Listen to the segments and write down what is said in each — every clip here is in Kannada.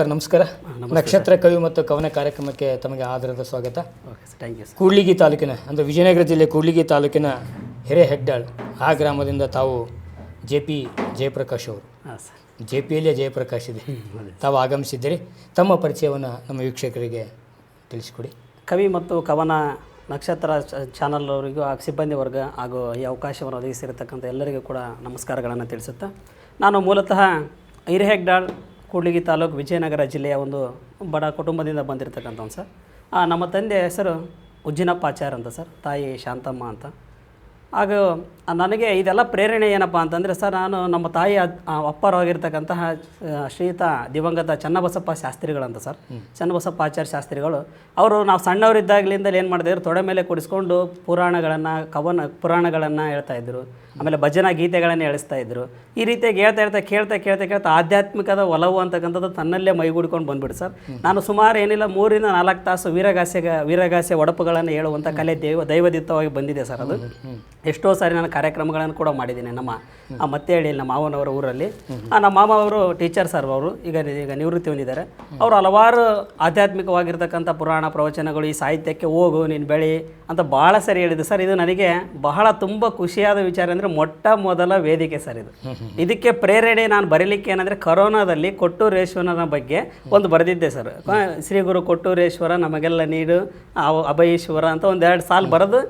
ಸರ್ ನಮಸ್ಕಾರ. ನಕ್ಷತ್ರ ಕವಿ ಮತ್ತು ಕವನ ಕಾರ್ಯಕ್ರಮಕ್ಕೆ ತಮಗೆ ಆಧಾರದ ಸ್ವಾಗತ. ಥ್ಯಾಂಕ್ ಯು ಕೂಡ್ಲಿಗಿ ತಾಲೂಕಿನ ಅಂದರೆ ವಿಜಯನಗರ ಜಿಲ್ಲೆ ಕೂಡ್ಲಿಗಿ ತಾಲೂಕಿನ ಹಿರೇಹೆಡ್ಡಾಳ್ ಆ ಗ್ರಾಮದಿಂದ ತಾವು ಜೆ ಪಿ ಜಯಪ್ರಕಾಶ್ ಅವರು. ಹಾಂ ಸರ್. ಜೆ ಪಿಯಲ್ಲೇ ಜಯಪ್ರಕಾಶ್ ಇದೆ ತಾವು ಆಗಮಿಸಿದ್ದೀರಿ. ತಮ್ಮ ಪರಿಚಯವನ್ನು ನಮ್ಮ ವೀಕ್ಷಕರಿಗೆ ತಿಳಿಸಿಕೊಡಿ. ಕವಿ ಮತ್ತು ಕವನ ನಕ್ಷತ್ರ ಚಾನಲ್ ಅವರಿಗೂ ಆ ಸಿಬ್ಬಂದಿ ವರ್ಗ ಹಾಗೂ ಈ ಅವಕಾಶವನ್ನು ಒದಗಿಸಿರತಕ್ಕಂಥ ಎಲ್ಲರಿಗೂ ಕೂಡ ನಮಸ್ಕಾರಗಳನ್ನು ತಿಳಿಸುತ್ತಾ ನಾನು ಮೂಲತಃ ಹಿರೇಹೆಗ್ಡಾಳ್ ಕೂಡ್ಲಿಗಿ ತಾಲೂಕು ವಿಜಯನಗರ ಜಿಲ್ಲೆಯ ಒಂದು ಬಡ ಕುಟುಂಬದಿಂದ ಬಂದಿರತಕ್ಕಂಥವ್ನು ಸರ್. ನಮ್ಮ ತಂದೆ ಹೆಸರು ಉಜ್ಜಿನಪ್ಪ ಆಚಾರ್ ಅಂತ ಸರ್. ತಾಯಿ ಶಾಂತಮ್ಮ ಅಂತ. ಹಾಗೂ ನನಗೆ ಇದೆಲ್ಲ ಪ್ರೇರಣೆ ಏನಪ್ಪ ಅಂತಂದರೆ ಸರ್ ನಾನು ನಮ್ಮ ತಾಯಿ ಅಪ್ಪರಾಗಿರ್ತಕ್ಕಂತಹ ಆ, ಶ್ರೀಯುತ ದಿವಂಗತ ಚನ್ನಬಸಪ್ಪ ಶಾಸ್ತ್ರಿಗಳಂತ ಸರ್. ಚನ್ನಬಸಪ್ಪ ಆಚಾರ್ಯ ಶಾಸ್ತ್ರಿಗಳು. ಅವರು ನಾವು ಸಣ್ಣವರಿದ್ದಾಗಲಿಂದಲೇ ಏನು ಮಾಡಿದ್ರು ತೊಡೆ ಮೇಲೆ ಕುಡಿಸ್ಕೊಂಡು ಪುರಾಣಗಳನ್ನು ಕವನ ಪುರಾಣಗಳನ್ನು ಹೇಳ್ತಾ ಇದ್ದರು ಆಮೇಲೆ ಭಜನಾ ಗೀತೆಗಳನ್ನು ಹೇಳಿಸ್ತಾ ಇದ್ದರು ಈ ರೀತಿಯಾಗಿ ಹೇಳ್ತಾ ಹೇಳ್ತಾ ಕೇಳ್ತಾ ಕೇಳ್ತಾ ಕೇಳ್ತಾ ಆಧ್ಯಾತ್ಮಿಕದ ಒಲವು ಅಂತಕ್ಕಂಥದ್ದು ತನ್ನಲ್ಲೇ ಮೈಗೂಡ್ಕೊಂಡು ಬಂದ್ಬಿಡು ಸರ್. ನಾನು ಸುಮಾರು ಏನಿಲ್ಲ ಮೂರಿಂದ ನಾಲ್ಕು ತಾಸು ವೀರಗಾಸೆಗ ವೀರಗಾಸೆ ಒಡಪುಗಳನ್ನು ಹೇಳುವಂಥ ಕಲೆ ದೈವ ದೈವದಿತ್ತವಾಗಿ ಬಂದಿದೆ ಸರ್ ಅದು. ಎಷ್ಟೋ ಸಾರಿ ನಾನು ಕಾರ್ಯಕ್ರಮಗಳನ್ನು ಕೂಡ ಮಾಡಿದ್ದೀನಿ. ನಮ್ಮ, ಆ ಹೇಳಿ ನಮ್ಮ ಮಾವನವರ ಊರಲ್ಲಿ. ನಮ್ಮ ಮಾಮ ಅವರು ಟೀಚರ್ ಸರ್ ಅವರು. ಈಗ ಈಗ ನಿವೃತ್ತಿ ಹೊಂದಿದ್ದಾರೆ. ಅವರು ಹಲವಾರು ಆಧ್ಯಾತ್ಮಿಕವಾಗಿರ್ತಕ್ಕಂಥ ಪುರಾಣ ಪ್ರವಚನಗಳು, ಈ ಸಾಹಿತ್ಯಕ್ಕೆ ಹೋಗು, ನೀನು ಬೆಳಿ ಅಂತ ಭಾಳ ಸರಿ ಹೇಳಿದ್ದು. ಸರ್, ಇದು ನನಗೆ ಬಹಳ ತುಂಬ ಖುಷಿಯಾದ ವಿಚಾರ ಅಂದರೆ ಮೊಟ್ಟ ಮೊದಲ ವೇದಿಕೆ ಸರ್ ಇದು. ಇದಕ್ಕೆ ಪ್ರೇರಣೆ ನಾನು ಬರೀಲಿಕ್ಕೆ ಏನಂದರೆ ಕೊರೋನಾದಲ್ಲಿ ಕೊಟ್ಟೂರೇಶ್ವರನ ಬಗ್ಗೆ ಒಂದು ಬರೆದಿದ್ದೆ ಸರ್. ಶ್ರೀ ಗುರು ಕೊಟ್ಟೂರೇಶ್ವರ ನಮಗೆಲ್ಲ ನೀಡು ಅಭಯೇಶ್ವರ ಅಂತ ಒಂದೆರಡು ಸಾಲು ಬರೆದು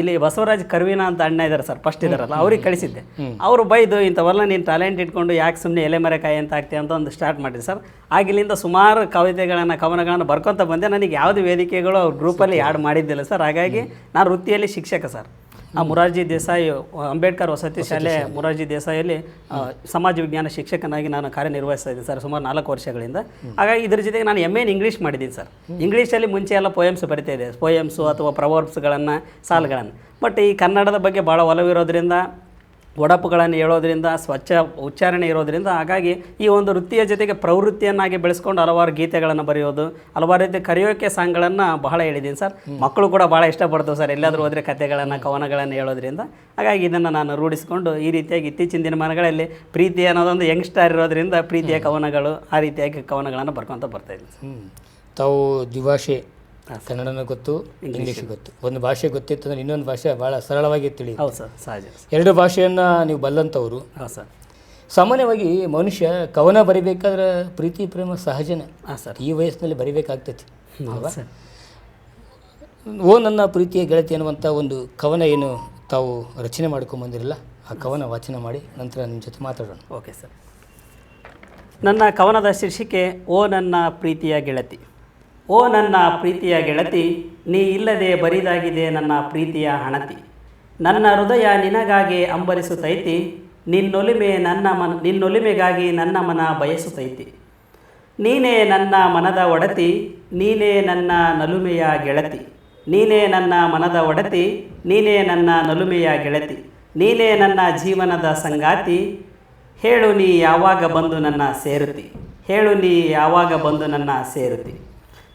ಇಲ್ಲಿ ಬಸವರಾಜ್ ಕರ್ವಿನ ಅಂತ ಅಣ್ಣ ಇದ್ದಾರೆ ಸರ್ ಫಸ್ಟ್ ಇದಾರಲ್ಲ ಅವ್ರಿಗೆ ಕಳಿಸಿದ್ದೆ. ಅವರು ಬೈದು ಇಂಥವೆಲ್ಲ ನೀನು ಟ್ಯಾಲೆಂಟ್ ಇಟ್ಕೊಂಡು ಯಾಕೆ ಸುಮ್ಮನೆ ಎಲೆಮರೆಕಾಯಿ ಅಂತ ಆಗ್ತೀಯ ಅಂತ ಒಂದು ಸ್ಟಾರ್ಟ್ ಮಾಡಿದೆ ಸರ್. ಆಗಿಲ್ಲಿಂದ ಸುಮಾರು ಕವಿತೆಗಳನ್ನು ಕವನಗಳನ್ನು ಬರ್ಕೊತ ಬಂದೆ. ನನಗೆ ಯಾವುದು ವೇದಿಕೆಗಳು ಅವ್ರ ಗ್ರೂಪಲ್ಲಿ ಆ್ಯಡ್ ಮಾಡಿದ್ದಿಲ್ಲ ಸರ್. ಹಾಗಾಗಿ ನಾನು ವೃತ್ತಿಯಲ್ಲಿ ಶಿಕ್ಷಕ ಸರ್. ಆ ಮುರಾರ್ಜಿ ದೇಸಾಯಿ ಅಂಬೇಡ್ಕರ್ ವಸತಿ ಶಾಲೆ ಮುರಾರ್ಜಿ ದೇಸಾಯಿಯಲ್ಲಿ ಆ, ಸಮಾಜ ವಿಜ್ಞಾನ ಶಿಕ್ಷಕನಾಗಿ ನಾನು ಕಾರ್ಯನಿರ್ವಹಿಸ್ತಾ ಇದ್ದೀನಿ ಸರ್ ಸುಮಾರು ನಾಲ್ಕು ವರ್ಷಗಳಿಂದ. ಹಾಗಾಗಿ ಇದ್ರ ಜೊತೆಗೆ ನಾನು ಎಂ ಎನ್ ಇಂಗ್ಲೀಷ್ ಮಾಡಿದ್ದೀನಿ ಸರ್. ಇಂಗ್ಲೀಷಲ್ಲಿ ಮುಂಚೆ ಎಲ್ಲ ಪೋಯಮ್ಸ್ ಬರಿತಾ ಇದೆ ಪೋಯಮ್ಸು ಅಥವಾ ಪ್ರವರ್ಬ್ಸ್ಗಳನ್ನು ಸಾಲುಗಳನ್ನು. ಬಟ್ ಈ ಕನ್ನಡದ ಬಗ್ಗೆ ಭಾಳ ಒಲವಿರೋದ್ರಿಂದ ಒಡಪುಗಳನ್ನು ಹೇಳೋದ್ರಿಂದ ಸ್ವಚ್ಛ ಉಚ್ಚಾರಣೆ ಇರೋದರಿಂದ ಹಾಗಾಗಿ ಈ ಒಂದು ವೃತ್ತಿಯ ಜೊತೆಗೆ ಪ್ರವೃತ್ತಿಯನ್ನಾಗಿ ಬೆಳೆಸ್ಕೊಂಡು ಹಲವಾರು ಗೀತೆಗಳನ್ನು ಬರೆಯೋದು ಹಲವಾರು ರೀತಿ ಕರೆಯೋಕೆ ಸಾಂಗ್ಗಳನ್ನು ಬಹಳ ಹೇಳಿದ್ದೀನಿ ಸರ್. ಮಕ್ಕಳು ಕೂಡ ಭಾಳ ಇಷ್ಟಪಡ್ತವೆ ಸರ್ ಎಲ್ಲಾದರೂ ಹೋದರೆ ಕಥೆಗಳನ್ನು ಕವನಗಳನ್ನು ಹೇಳೋದ್ರಿಂದ. ಹಾಗಾಗಿ ಇದನ್ನು ನಾನು ರೂಢಿಸಿಕೊಂಡು ಈ ರೀತಿಯಾಗಿ ಇತ್ತೀಚಿನ ದಿನಮಾನಗಳಲ್ಲಿ ಪ್ರೀತಿ ಅನ್ನೋದೊಂದು ಯಂಗ್ಸ್ಟಾರ್ ಇರೋದ್ರಿಂದ ಪ್ರೀತಿಯ ಕವನಗಳು ಆ ರೀತಿಯಾಗಿ ಕವನಗಳನ್ನು ಬರ್ಕೊತ ಬರ್ತಾಯಿದ್ದೀನಿ ತಾವು ದ್ವಿಭಾಷೆ ಕನ್ನಡನೂ ಗೊತ್ತು ಇಂಗ್ಲೀಷ್ ಗೊತ್ತು. ಒಂದು ಭಾಷೆ ಗೊತ್ತಿತ್ತು ಅಂದ್ರೆ ಇನ್ನೊಂದು ಭಾಷೆ ಭಾಳ ಸರಳವಾಗಿ ತಿಳಿ ಹೌದು ಸರ್ ಸಹಜ ಎರಡು ಭಾಷೆಯನ್ನು ನೀವು ಬಲ್ಲಂಥವ್ರು. ಹಾಂ ಸರ್. ಸಾಮಾನ್ಯವಾಗಿ ಮನುಷ್ಯ ಕವನ ಬರಿಬೇಕಾದ್ರೆ ಪ್ರೀತಿ ಪ್ರೇಮ ಸಹಜನೇ. ಹಾಂ ಸರ್. ಈ ವಯಸ್ಸಿನಲ್ಲಿ ಬರಿಬೇಕಾಗ್ತೈತಿ ಸರ್. ಓ ನನ್ನ ಪ್ರೀತಿಯ ಗೆಳತಿ ಅನ್ನುವಂಥ ಒಂದು ಕವನ ಏನು ತಾವು ರಚನೆ ಮಾಡ್ಕೊಂಬಂದಿರಲ್ಲ ಆ ಕವನ ವಾಚನ ಮಾಡಿ ನಂತರ ನಿಮ್ಮ ಜೊತೆ ಮಾತಾಡೋಣ. Okay sir. ನನ್ನ ಕವನದ ಶೀರ್ಷಿಕೆ ಓ ನನ್ನ ಪ್ರೀತಿಯ ಗೆಳತಿ. ಓ ನನ್ನ ಪ್ರೀತಿಯ ಗೆಳತಿ, ನೀ ಇಲ್ಲದೆ ಬರಿದಾಗಿದೆ ನನ್ನ ಪ್ರೀತಿಯ ಹಣತಿ. ನನ್ನ ಹೃದಯ ನಿನಗಾಗಿ ಅಂಬರಿಸುತ್ತೈತಿ ನಿನ್ನೊಲಿಮೆ ನನ್ನ ಮನ, ನಿನ್ನೊಲಿಮೆಗಾಗಿ ನನ್ನ ಮನ ಬಯಸುತ್ತೈತಿ ನೀನೇ ನನ್ನ ಮನದ ಒಡತಿ, ನೀನೇ ನನ್ನ ನಲುಮೆಯ ಗೆಳತಿ. ನೀನೇ ನನ್ನ ಮನದ ಒಡತಿ, ನೀನೇ ನನ್ನ ನಲುಮೆಯ ಗೆಳತಿ. ನೀನೇ ನನ್ನ ಜೀವನದ ಸಂಗಾತಿ, ಹೇಳು ನೀ ಯಾವಾಗ ಬಂದು ನನ್ನ ಸೇರುತ್ತಿ. ಹೇಳು ನೀ ಯಾವಾಗ ಬಂದು ನನ್ನ ಸೇರುತ್ತಿ.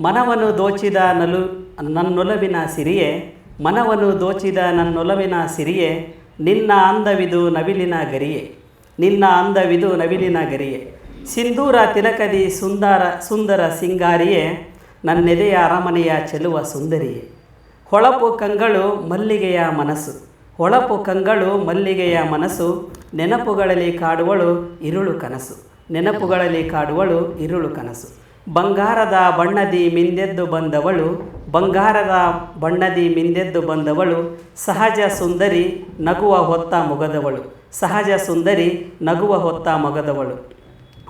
ಮನವನ್ನು ದೋಚಿದ ನಲು, ನನ್ನೊಲವಿನ ಸಿರಿಯೇ ಮನವನ್ನು ದೋಚಿದ ನನ್ನೊಲವಿನ ಸಿರಿಯೆ, ನಿನ್ನ ಅಂದವಿದು ನವಿಲಿನ ಗರಿಯೆ, ನಿನ್ನ ಅಂದವಿದು ನವಿಲಿನ ಗರಿಯೆ. ಸಿಂಧೂರ ತಿಲಕದಿ ಸುಂದರ ಸುಂದರ ಸಿಂಗಾರಿಯೇ, ನನ್ನೆದೆಯ ಅರಮನೆಯ ಚೆಲುವ ಸುಂದರಿಯೇ. ಹೊಳಪು ಕಂಗಳು ಮಲ್ಲಿಗೆಯ ಮನಸ್ಸು, ಹೊಳಪು ಕಂಗಳು ಮಲ್ಲಿಗೆಯ ಮನಸ್ಸು, ನೆನಪುಗಳಲ್ಲಿ ಕಾಡುವಳು ಇರುಳು ಕನಸು, ನೆನಪುಗಳಲ್ಲಿ ಕಾಡುವಳು ಇರುಳು ಕನಸು. ಬಂಗಾರದ ಬಣ್ಣದಿ ಮಿಂದೆದ್ದು ಬಂದವಳು, ಬಂಗಾರದ ಬಣ್ಣದಿ ಮಿಂದೆದ್ದು ಬಂದವಳು, ಸಹಜ ಸುಂದರಿ ನಗುವ ಹೊತ್ತ ಮೊಗದವಳು, ಸಹಜ ಸುಂದರಿ ನಗುವ ಹೊತ್ತ ಮೊಗದವಳು.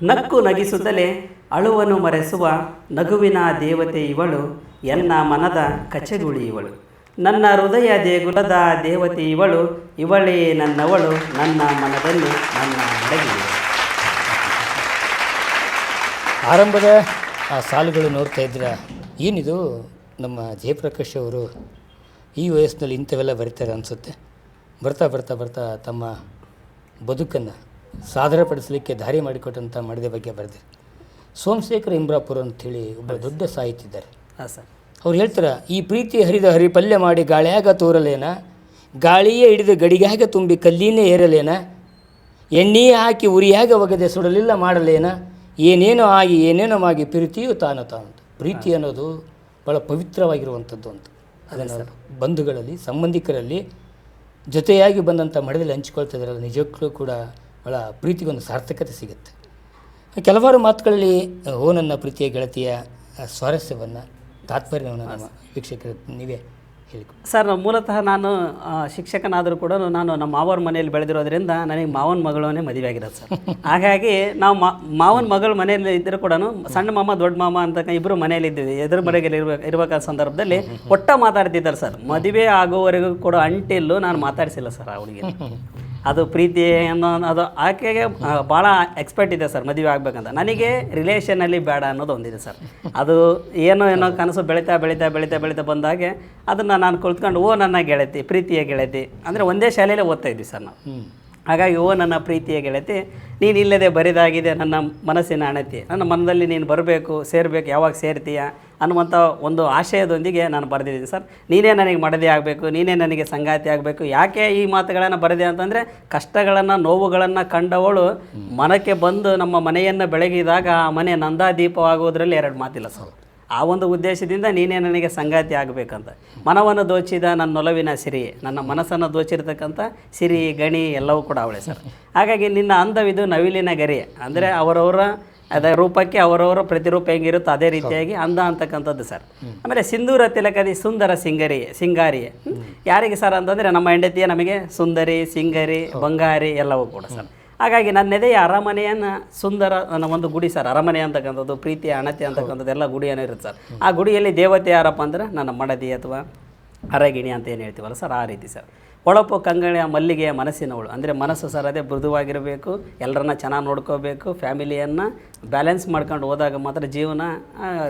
ನಕ್ಕು ನಗಿಸುತ್ತಲೇ ಅಳುವನ್ನು ಮರೆಸುವ ನಗುವಿನ ದೇವತೆ ಇವಳು, ಎನ್ನ ಮನದ ಕಚಗುಳಿ ಇವಳು. ನನ್ನ ಹೃದಯ ದೇಗುಲದ ದೇವತೆ ಇವಳು, ಇವಳೇ ನನ್ನವಳು, ನನ್ನ ಮನದಲ್ಲಿ ನನ್ನ ಮಡಗಿ ಆರಂಭದ ಆ ಸಾಲುಗಳು ನೋಡ್ತಾ ಇದ್ರ ಏನಿದು ನಮ್ಮ ಜಯಪ್ರಕಾಶ್ ಅವರು ಈ ವಯಸ್ಸಿನಲ್ಲಿ ಇಂಥವೆಲ್ಲ ಬರೀತಾರೆ ಅನಿಸುತ್ತೆ. ಬರ್ತಾ ಬರ್ತಾ ಬರ್ತಾ ತಮ್ಮ ಬದುಕನ್ನು ಸಾದರಪಡಿಸಲಿಕ್ಕೆ ದಾರಿ ಮಾಡಿಕೊಟ್ಟಂಥ ಮಾಡಿದ ಬಗ್ಗೆ ಬರೆದಿರಿ ಸೋಮಶೇಖರ್ ಇಂಬ್ರಾಪುರ ಅಂಥೇಳಿ ಒಬ್ಬ ದೊಡ್ಡ ಸಾಹಿತಿದ್ದಾರೆ. ಹಾಂ ಸರ್. ಅವ್ರು ಹೇಳ್ತಾರೆ ಈ ಪ್ರೀತಿ ಹರಿದ ಹರಿ ಪಲ್ಯ ಮಾಡಿ ಗಾಳಿಯಾಗ ತೋರಲೇನ ಗಾಳಿಯೇ ಹಿಡಿದು ಗಡಿಗ್ಯಾಗ ತುಂಬಿ ಕಲ್ಲಿನೇ ಏರಲೇನ ಎಣ್ಣೆಯೇ ಹಾಕಿ ಉರಿಯಾಗ ಒಗದೆ ಸುಡಲಿಲ್ಲ ಮಾಡಲೇನ ಏನೇನೋ ಆಗಿ ಏನೇನೋ ಆಗಿ ಪ್ರೀತಿಯು ತಾನು ತಾನು ಪ್ರೀತಿ ಅನ್ನೋದು ಭಾಳ ಪವಿತ್ರವಾಗಿರುವಂಥದ್ದು ಅಂತ. ಅದನ್ನು ಬಂಧುಗಳಲ್ಲಿ ಸಂಬಂಧಿಕರಲ್ಲಿ ಜೊತೆಯಾಗಿ ಬಂದಂಥ ಮಡದಲ್ಲಿ ಹಂಚ್ಕೊಳ್ತಿದ್ರಲ್ಲ ನಿಜಕ್ಕೂ ಕೂಡ ಭಾಳ ಪ್ರೀತಿಗೊಂದು ಸಾರ್ಥಕತೆ ಸಿಗುತ್ತೆ. ಕೆಲವಾರು ಮಾತುಗಳಲ್ಲಿ ಓ ನನ್ನ ಪ್ರೀತಿಯ ಗೆಳತಿಯ ಸ್ವಾರಸ್ಯವನ್ನು ತಾತ್ಪರ್ಯವನ್ನು ನಮ್ಮ ವೀಕ್ಷಕರು ನೀವೇ ಹೇಳಿ ಸರ್ ಮೂಲತಃ ನಾನು ಶಿಕ್ಷಕನಾದರೂ ಕೂಡ ನಾನು ನಮ್ಮ ಮಾವನ ಮನೆಯಲ್ಲಿ ಬೆಳೆದಿರೋದ್ರಿಂದ ನನಗೆ ಮಾವನ ಮಗಳನ್ನೇ ಮದುವೆ ಆಗಿರೋದು ಸರ್. ಹಾಗಾಗಿ ನಾವು ಮಾವನ ಮಗಳ ಮನೆಯಲ್ಲಿ ಇದ್ದರೂ ಕೂಡ ಸಣ್ಣ ಮಾಮ ದೊಡ್ಡ ಮಾಮ ಅಂತ ಇಬ್ಬರು ಮನೆಯಲ್ಲಿ ಇದ್ದೀವಿ ಎದುರು ಮನೆಯಲ್ಲಿ ಇರ್ಬೇಕು ಇರಬೇಕಾದ ಸಂದರ್ಭದಲ್ಲಿ ಒಟ್ಟ ಮಾತಾಡ್ತಿದ್ದಾರೆ ಸರ್. ಮದುವೆ ಆಗೋವರೆಗೂ ಕೂಡ ಅಂಟಿಲ್ಲೂ ನಾನು ಮಾತಾಡಿಸಿಲ್ಲ ಸರ್ ಹುಡುಗಿ ಅದು ಪ್ರೀತಿ ಅನ್ನೋ ಅದು ಆಕೆಗೆ ಭಾಳ ಎಕ್ಸ್ಪೆಕ್ಟ್ ಇದೆ ಸರ್ ಮದುವೆ ಆಗ್ಬೇಕಂತ. ನನಗೆ ರಿಲೇಷನಲ್ಲಿ ಬೇಡ ಅನ್ನೋದು ಒಂದಿದೆ ಸರ್. ಅದು ಏನೋ ಏನೋ ಕನಸು ಬೆಳೀತಾ ಬೆಳೀತಾ ಬೆಳೀತಾ ಬೆಳೀತಾ ಬಂದಾಗೆ ಅದನ್ನು ನಾನು ಕುಳಿತ್ಕೊಂಡು ಓ ನನ್ನ ಗೆಳತಿ ಪ್ರೀತಿಯ ಗೆಳತಿ ಅಂದರೆ ಒಂದೇ ಶಾಲೆಯಲ್ಲೇ ಓದ್ತಾ ಇದ್ವಿ ಸರ್ ನಾವು. ಹಾಗಾಗಿ ಓ ನನ್ನ ಪ್ರೀತಿಯ ಗೆಳತಿ ನೀನು ಇಲ್ಲದೆ ಬರಿದಾಗಿದೆ ನನ್ನ ಮನಸ್ಸಿನ ಅಣತಿ. ನನ್ನ ಮನದಲ್ಲಿ ನೀನು ಬರಬೇಕು ಸೇರಬೇಕು ಯಾವಾಗ ಸೇರ್ತೀಯ? ಅನ್ನುವಂಥ ಒಂದು ಆಶಯದೊಂದಿಗೆ ನಾನು ಬರೆದಿದ್ದೀನಿ. ಸರ್ ನೀನೇ ನನಗೆ ಮಡದಿ ಆಗಬೇಕು ನೀನೇ ನನಗೆ ಸಂಗಾತಿ ಆಗಬೇಕು ಯಾಕೆ ಈ ಮಾತುಗಳನ್ನು ಬರೆದೆ ಅಂತಂದರೆ ಕಷ್ಟಗಳನ್ನು ನೋವುಗಳನ್ನು ಕಂಡವಳು ಮನಕ್ಕೆ ಬಂದು ನಮ್ಮ ಮನೆಯನ್ನು ಬೆಳಗಿದಾಗ ಆ ಮನೆ ನಂದಾದೀಪವಾಗುವುದರಲ್ಲಿ ಎರಡು ಮಾತಿಲ್ಲ ಸರ್. ಆ ಒಂದು ಉದ್ದೇಶದಿಂದ ನೀನೇ ನನಗೆ ಸಂಗಾತಿ ಆಗಬೇಕಂತ. ಮನವನ್ನು ದೋಚಿದ ನನ್ನ ನೊಲವಿನ ಸಿರಿ ನನ್ನ ಮನಸ್ಸನ್ನು ದೋಚಿರತಕ್ಕಂಥ ಸಿರಿ ಗಣಿ ಎಲ್ಲವೂ ಕೂಡ ಅವಳೆ ಸರ್. ಹಾಗಾಗಿ ನಿನ್ನ ಅಂದವಿದು ನವಿಲಿನ ಗರಿ. ಅಂದರೆ ಅವರವರ ಅದೇ ರೂಪಕ್ಕೆ ಅವರವರ ಪ್ರತಿರೂಪ ಹೆಂಗಿರುತ್ತೋ ಅದೇ ರೀತಿಯಾಗಿ ಅಂದ ಅಂತಕ್ಕಂಥದ್ದು ಸರ್. ಆಮೇಲೆ ಸಿಂಧೂರ ತಿಲಕದಿ ಸುಂದರ ಸಿಂಗರಿ ಸಿಂಗಾರಿ. ಯಾರಿಗೆ ಸರ್ ಅಂತಂದರೆ ನಮ್ಮ ಹೆಂಡತಿಯ ನಮಗೆ ಸುಂದರಿ ಸಿಂಗರಿ ಬಂಗಾರಿ ಎಲ್ಲವೂ ಕೂಡ ಸರ್. ಹಾಗಾಗಿ ನನ್ನ ಎದೆಯ ಅರಮನೆಯನ್ನು ಸುಂದರ ನನ್ನ ಒಂದು ಗುಡಿ ಸರ್ ಅರಮನೆ ಅಂತಕ್ಕಂಥದ್ದು ಪ್ರೀತಿಯ ಅಣತಿ ಅಂತಕ್ಕಂಥದ್ದು ಎಲ್ಲ ಗುಡಿಯನ್ನು ಇರುತ್ತೆ ಸರ್. ಆ ಗುಡಿಯಲ್ಲಿ ದೇವತೆ ಯಾರಪ್ಪ ಅಂದ್ರೆ ನನ್ನ ಮಡದಿ ಅಥವಾ ಅರಗಿಣಿ ಅಂತ ಏನು ಹೇಳ್ತೀವಲ್ಲ ಸರ್ ಆ ರೀತಿ ಸರ್. ಹೊಳಪು ಕಂಗಣಿಯ ಮಲ್ಲಿಗೆಯ ಮನಸ್ಸಿನವಳು. ಅಂದರೆ ಮನಸ್ಸು ಸರ್ ಅದೇ ಮೃದುವಾಗಿರಬೇಕು ಎಲ್ಲರನ್ನ ಚೆನ್ನಾಗಿ ನೋಡ್ಕೋಬೇಕು ಫ್ಯಾಮಿಲಿಯನ್ನು ಬ್ಯಾಲೆನ್ಸ್ ಮಾಡ್ಕೊಂಡು ಹೋದಾಗ ಮಾತ್ರ ಜೀವನ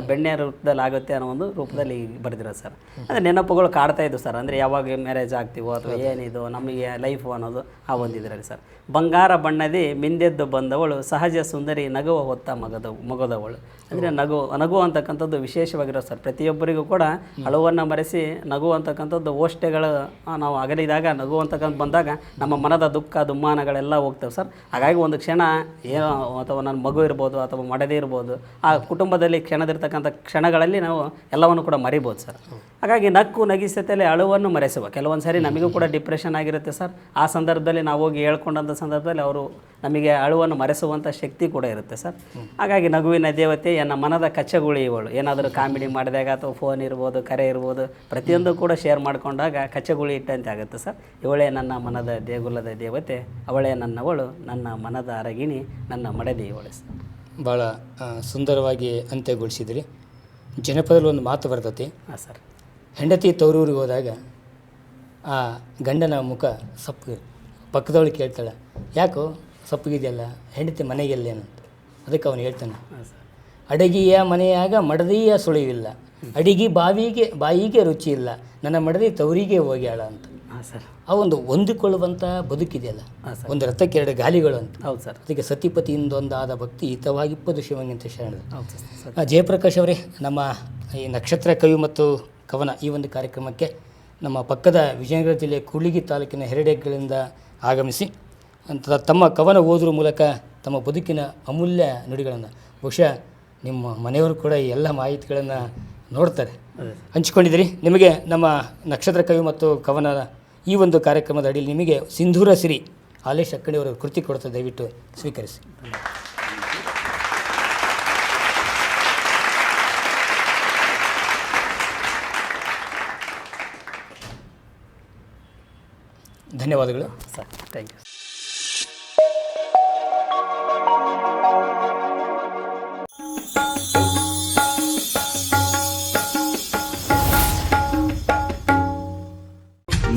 ಬೆಣ್ಣೆ ರೂಪದಲ್ಲಿ ಆಗುತ್ತೆ ಅನ್ನೋ ಒಂದು ರೂಪದಲ್ಲಿ ಬರೆದಿರೋ ಸರ್. ಅಂದರೆ ನೆನಪುಗಳು ಕಾಡ್ತಾ ಇದ್ವು ಸರ್. ಅಂದರೆ ಯಾವಾಗ ಮ್ಯಾರೇಜ್ ಆಗ್ತೀವೋ ಅಥವಾ ಏನಿದು ನಮಗೆ ಲೈಫು ಅನ್ನೋದು ಆ ಒಂದಿದ್ರಲ್ಲಿ ಸರ್. ಬಂಗಾರ ಬಣ್ಣದಿ ಮಿಂದೆದ್ದು ಬಂದವಳು ಸಹಜ ಸುಂದರಿ ನಗುವ ಹೊತ್ತ ಮಗದ ಮಗದವಳು. ಅಂದರೆ ನಗು ನಗು ಅಂತಕ್ಕಂಥದ್ದು ವಿಶೇಷವಾಗಿರೋ ಸರ್. ಪ್ರತಿಯೊಬ್ಬರಿಗೂ ಕೂಡ ಅಳುವನ್ನು ಮರೆಸಿ ನಗು ಅಂತಕ್ಕಂಥದ್ದು ಓಷ್ಟೆಗಳು ನಾವು ಅಗಲಿದಾಗ ನಗು ಅಂತಕ್ಕಂಥ ಬಂದಾಗ ನಮ್ಮ ಮನದ ದುಃಖ, ದುಮ್ಮಾನಗಳೆಲ್ಲ ಹೋಗ್ತವೆ ಸರ್. ಹಾಗಾಗಿ ಒಂದು ಕ್ಷಣ ಏನೋ ಅಥವಾ ನನ್ನ ಮಗು ಇರ್ಬೋದು, ಅಥವಾ ಮಡದೇ ಇರ್ಬೋದು, ಆ ಕುಟುಂಬದಲ್ಲಿ ಕ್ಷಣದಿರ್ತಕ್ಕಂಥ ಕ್ಷಣಗಳಲ್ಲಿ ನಾವು ಎಲ್ಲವನ್ನು ಕೂಡ ಮರಿಬೋದು ಸರ್. ಹಾಗಾಗಿ ನಕ್ಕು ನಗಿಸತಲೆ ಅಳುವನ್ನು ಮರೆಸುವ. ಕೆಲವೊಂದು ಸರಿ ನಮಗೂ ಕೂಡ ಡಿಪ್ರೆಷನ್ ಆಗಿರುತ್ತೆ ಸರ್. ಆ ಸಂದರ್ಭದಲ್ಲಿ ನಾವು ಹೋಗಿ ಹೇಳ್ಕೊಂಡಂಥ ಸಂದರ್ಭದಲ್ಲಿ ಅವರು ನಮಗೆ ಅಳುವನ್ನು ಮರೆಸುವಂಥ ಶಕ್ತಿ ಕೂಡ ಇರುತ್ತೆ ಸರ್. ಹಾಗಾಗಿ ನಗುವಿನ ದೇವತೆ, ಎನ್ನ ಮನದ ಕಚ್ಚಗುಳಿ ಇವಳು. ಏನಾದರೂ ಕಾಮಿಡಿ ಮಾಡಿದಾಗ ಅಥವಾ ಫೋನ್ ಇರ್ಬೋದು, ಕರೆ ಇರ್ಬೋದು, ಪ್ರತಿಯೊಂದು ಕೂಡ ಶೇರ್ ಮಾಡಿಕೊಂಡಾಗ ಕಚ್ಚಗುಳಿ ಇಟ್ಟಂತೆ ಆಗುತ್ತೆ ಸರ್. ಇವಳೇ ನನ್ನ ಮನದ ದೇಗುಲದ ದೇವತೆ ಅವಳೇ ನನ್ನವಳು ನನ್ನ ಮನದ ಅರಗಿಣಿ ನನ್ನ ಮಡದಿ ಇವಳೆ ಸರ್. ಭಾಳ ಸುಂದರವಾಗಿ ಅಂತ್ಯಗೊಳಿಸಿದ್ರಿ. ಜನಪದದಲ್ಲಿ ಒಂದು ಮಾತು ಬರ್ತತಿ. ಹಾಂ ಸರ್. ಹೆಂಡತಿ ತವರೂರಿಗೆ ಹೋದಾಗ ಆ ಗಂಡನ ಮುಖ ಸಪ್ಪಗೆ ಪಕ್ಕದವಳು ಕೇಳ್ತಾಳೆ ಯಾಕೋ ಸಪ್ಪಗಿದೆಯಲ್ಲ ಹೆಂಡತಿ ಮನೆಗೆಲ್ಲೇನು ಅಂತ ಅದಕ್ಕೆ ಅವನು ಹೇಳ್ತಾನೆ ಹಾಂ ಸರ್. ಅಡಗಿಯ ಮನೆಯಾಗ ಮಡದಿಯ ಸುಳಿವಿಲ್ಲ. ಅಡಿಗೆ ಬಾವಿಗೆ ಬಾಯಿಗೆ ರುಚಿ ಇಲ್ಲ ನನ್ನ ಮಡದಿ ತವರಿಗೆ ಹೋಗ್ಯಾಳ ಅಂತ ಸರ್. ಆ ಒಂದು ಹೊಂದಿಕೊಳ್ಳುವಂಥ ಬದುಕಿದೆಯಲ್ಲ? ಒಂದು ರಥಕ್ಕೆ ಎರಡು ಗಾಲಿಗಳು ಅಂತ. ಹೌದು ಸರ್. ಅದಕ್ಕೆ ಸತಿಪತಿಯಿಂದೊಂದಾದ ಭಕ್ತಿ ಹಿತವಾಗಿಪ್ಪದು ಶಿವಂಗಿಂತ ಶರಣರು ಹೌದು ಸರ್ ಆ, ಜಯಪ್ರಕಾಶ್ ಅವರೇ ನಮ್ಮ ಈ ನಕ್ಷತ್ರ ಕವಿ ಮತ್ತು ಕವನ ಈ ಒಂದು ಕಾರ್ಯಕ್ರಮಕ್ಕೆ ನಮ್ಮ ಪಕ್ಕದ ವಿಜಯನಗರ ಜಿಲ್ಲೆ ಕೂಳಿಗಿ ತಾಲೂಕಿನ ಹೆರಡೆಗಳಿಂದ ಆಗಮಿಸಿ ಅಂತ ತಮ್ಮ ಕವನ ಓದುವ ಮೂಲಕ ತಮ್ಮ ಬದುಕಿನ ಅಮೂಲ್ಯ ನುಡಿಗಳನ್ನು ಬಹುಶಃ ನಿಮ್ಮ ಮನೆಯವರು ಕೂಡ ಈ ಎಲ್ಲ ಮಾಹಿತಿಗಳನ್ನು ನೋಡ್ತಾರೆ. ಹಂಚಿಕೊಂಡಿದ್ದೀರಿ. ನಿಮಗೆ ನಮ್ಮ ನಕ್ಷತ್ರ ಕವಿ ಮತ್ತು ಕವನದ ಈ ಒಂದು ಕಾರ್ಯಕ್ರಮದ ಅಡಿಯಲ್ಲಿ ನಿಮಗೆ ಸಿಂಧೂರ ಸಿರಿ ಹಾಲೇಶ್ ಅಕ್ಕಣಿಯವರ ಕೃತಿ ಕೊಡ್ತಾ ದಯವಿಟ್ಟು ಸ್ವೀಕರಿಸಿ. ಧನ್ಯವಾದಗಳು. Sir thank you